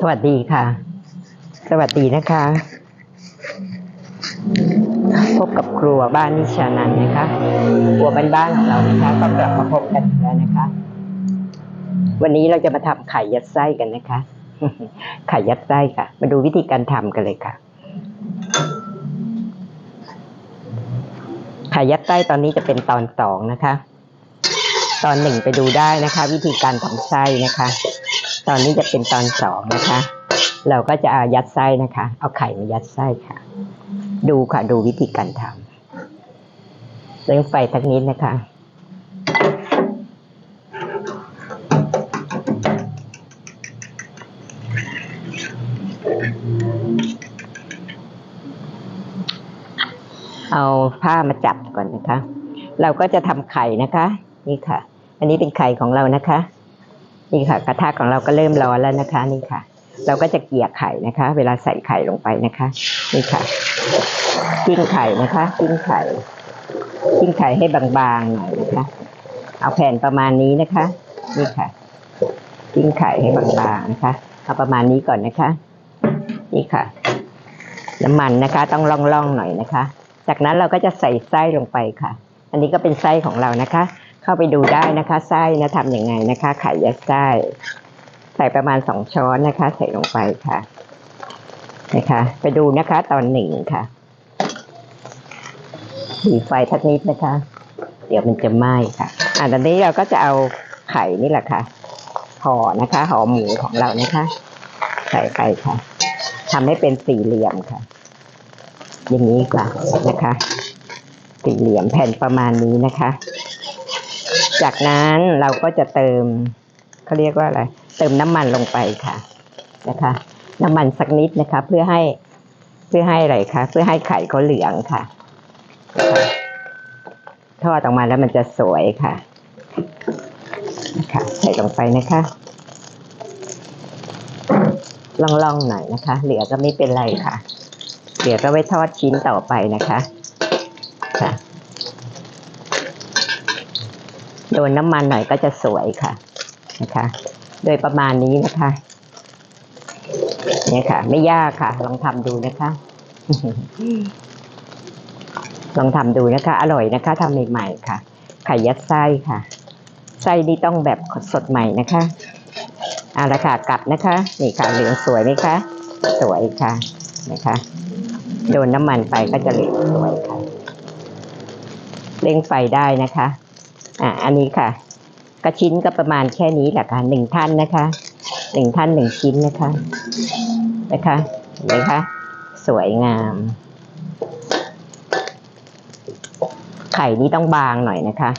สวัสดีค่ะ สวัสดีนะคะ พบกับครัวบ้านนิชานันนะคะครัวบ้านๆของเรานะคะก็กลับมาพบกันอีกแล้วนะคะ วันนี้เราจะมาทำไข่ยัดไส้กันนะคะ ไข่ยัดไส้ค่ะ มาดูวิธีการทำกันเลยค่ะ ไข่ยัดไส้ตอนนี้จะเป็นตอนสองนะคะ ตอนหนึ่งไปดูได้นะคะ วิธีการทำไส้นะคะ ตอนนี้จะเป็นตอนสองนะคะ เราก็จะอายัดไส้นะคะ เอาไข่มายัดไส้ค่ะ ดูค่ะดูวิธีการทำเร่งไฟสักนิดนะคะ เอาผ้ามาจับก่อนนะคะ เราก็จะทำไข่นะคะ นี่ค่ะ อันนี้เป็นไข่ของเรานะคะ นี่ค่ะ กระทะของเราก็เริ่มร้อนแล้วนะคะนี่ค่ะ เราก็จะเกลี่ยไข่นะคะ เวลาใส่ไข่ลงไปนะคะ นี่ค่ะกิ้งไข่นะคะกิ้งไข่กิ้งไข่ให้บางๆหน่อยนะคะ เอาแผ่นประมาณนี้นะคะ นี่ค่ะกิ้งไข่ให้บางๆนะคะเอาประมาณนี้ก่อนนะคะ นี่ค่ะ น้ำมันนะคะ ต้องล่องๆหน่อยนะคะ จากนั้นเราก็จะใส่ไส้ลงไปค่ะ อันนี้ก็เป็นไส้ของเรานะคะ เข้าไปดูได้นะคะ ไส้นะทำยังไงนะคะ ไข่ยัดไส้ ใส่ประมาณสองช้อนนะคะ ใส่ลงไปค่ะนะคะ ไปดูนะคะตอนหนึ่งค่ะดีไฟทักนิดนะคะ เดี๋ยวมันจะไหม้ค่ะอ่าตอนนี้เราก็จะเอาไข่นี่แหละค่ะห่อนะคะห่อหมูของเรานะคะ ใส่ไปค่ะทำให้เป็นสี่เหลี่ยมค่ะ อย่างนี้ค่ะนะคะ สี่เหลี่ยมแผ่นประมาณนี้นะคะ จากนั้นเราก็จะเติมเขาเรียกว่าอะไร เติมน้ำมันลงไปค่ะนะคะ น้ำมันสักนิดนะคะ เพื่อให้เพื่อให้อะไรคะเพื่อให้ไข่เขาเหลืองค่ะ ทอดออกมาแล้วมันจะสวยค่ะนะคะใส่ลงไปนะคะล่องๆหน่อยนะคะ เหลือก็ไม่เป็นไรค่ะเดี๋ยวก็ไว้ทอดชิ้นต่อไปนะคะค่ะ โดนน้ำมันหน่อยก็จะสวยค่ะนะคะ โดยประมาณนี้นะคะเนี่ยค่ะ ไม่ยากค่ะ ลองทำดูนะคะ ลองทำดูนะคะ อร่อยนะคะทำใหม่ๆค่ะ ไข่ยัดไส้ค่ะ ไส้นี่ต้องแบบสดใหม่นะคะเอาละค่ะกลับนะคะ นี่ค่ะเหลืองสวยไหมคะ สวยค่ะนะคะ โดนน้ำมันไปก็จะเหลืองสวยค่ะเร่งไฟได้นะคะ อ่าอันนี้ค่ะ กระชิ้นก็ประมาณแค่นี้แหละค่ะหนึ่งท่านนะคะหนึ่งท่านหนึ่งชิ้นนะคะนะคะเห็นไหมคะสวยงาม ไข่นี่ต้องบางหน่อยนะคะ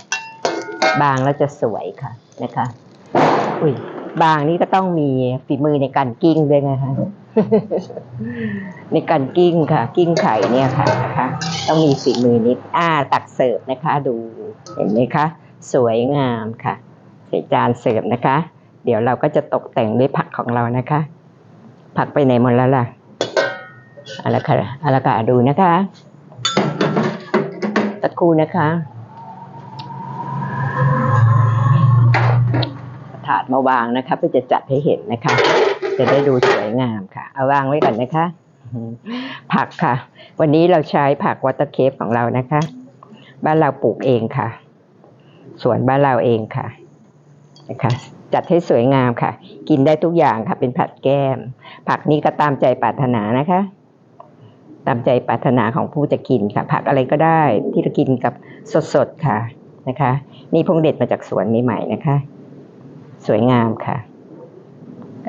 บางแล้วจะสวยค่ะนะคะ อุ้ยบางนี่ก็ต้องมีฝีมือในการกิ้งด้วยนะคะในการกิ้งค่ะ กิ้งไข่เนี่ยค่ะนะคะ ต้องมีฝีมือนิดอ่าตักเสิร์ฟนะคะ ดูเห็นไหมคะ สวยงามค่ะใส่จานเสิร์ฟนะคะ เดี๋ยวเราก็จะตกแต่งด้วยผักของเรานะคะ ผักไปไหนหมดแล้วล่ะเอาละค่ะเอาละค่ะดูนะคะสักครู่นะคะถาดมาวางนะคะเพื่อจะจัดให้เห็นนะคะ จะได้ดูสวยงามค่ะ เอาวางไว้ก่อนนะคะ ผักค่ะ วันนี้เราใช้ผักวอเตอร์เคฟของเรานะคะ บ้านเราปลูกเองค่ะ สวนบ้านเราเองค่ะนะคะจัดให้สวยงามค่ะ กินได้ทุกอย่างค่ะ เป็นผัดแก้ม ผักนี้ก็ตามใจปรารถนานะคะ ตามใจปรารถนาของผู้จะกินค่ะ ผักอะไรก็ได้ที่จะกินกับสดๆค่ะนะคะ นี่พงเด็ดมาจากสวนใหม่ๆนะคะ สวยงามค่ะ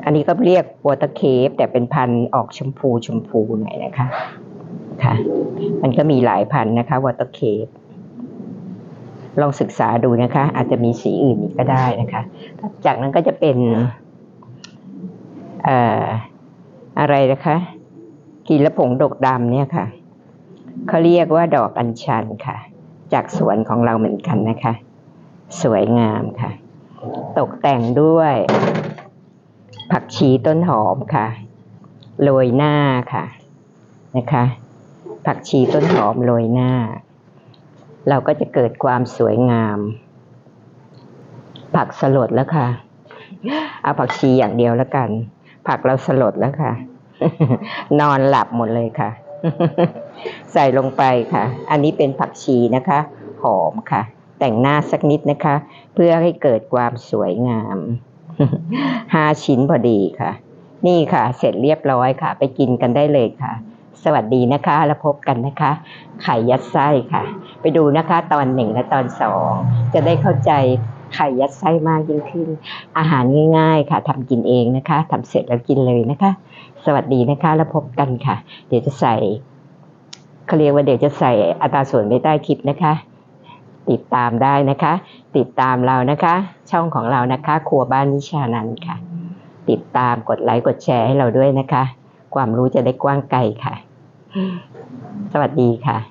อันนี้ก็เรียกวอเตอร์เคฟแต่เป็นพันธุ์ออกชมพูชมพูหน่อยนะคะค่ะ มันก็มีหลายพันธุ์นะคะวอเตอร์เคฟ ลองศึกษาดูนะคะ อาจจะมีสีอื่นอีกก็ได้นะคะ จากนั้นก็จะเป็นออะไรนะคะกินล้วผงดกดำเนี่ยค่ะเขาเรียกว่าดอกอัญชันค่ะ จากสวนของเราเหมือนกันนะคะ สวยงามค่ะ ตกแต่งด้วย ผักชีต้นหอมค่ะโรยหน้าค่ะนะคะ ผักชีต้นหอมโรยหน้า เราก็จะเกิดความสวยงาม ผักสลดแล้วค่ะ เอาผักชีอย่างเดียวแล้วกัน ผักเราสลดแล้วค่ะ นอนหลับหมดเลยค่ะ ใส่ลงไปค่ะ อันนี้เป็นผักชีนะคะ หอมค่ะ แต่งหน้าสักนิดนะคะ เพื่อให้เกิดความสวยงามห้าชิ้นพอดีค่ะ นี่ค่ะ เสร็จเรียบร้อยค่ะ ไปกินกันได้เลยค่ะ สวัสดีนะคะ แล้วพบกันนะคะ ไข่ยัดไส้ค่ะ ไปดูนะคะตอนหนึ่งและตอนสองจะได้เข้าใจไข่ยัดไส้มากยิ่งขึ้น อาหารง่าย ๆ ค่ะทำกินเองนะคะทำเสร็จแล้วกินเลยนะคะ สวัสดีนะคะ แล้วพบกันค่ะ เดี๋ยวจะใส่เขาเรียกว่าเดี๋ยวจะใส่อัตราส่วนไว้ใต้คลิปนะคะ ติดตามได้นะคะ ติดตามเรานะคะ ช่องของเรานะคะ ครัวบ้านนิชานันค่ะ ติดตามกดไลค์กดแชร์ให้เราด้วยนะคะ ความรู้จะได้กว้างไกลค่ะ สวัสดีค่ะ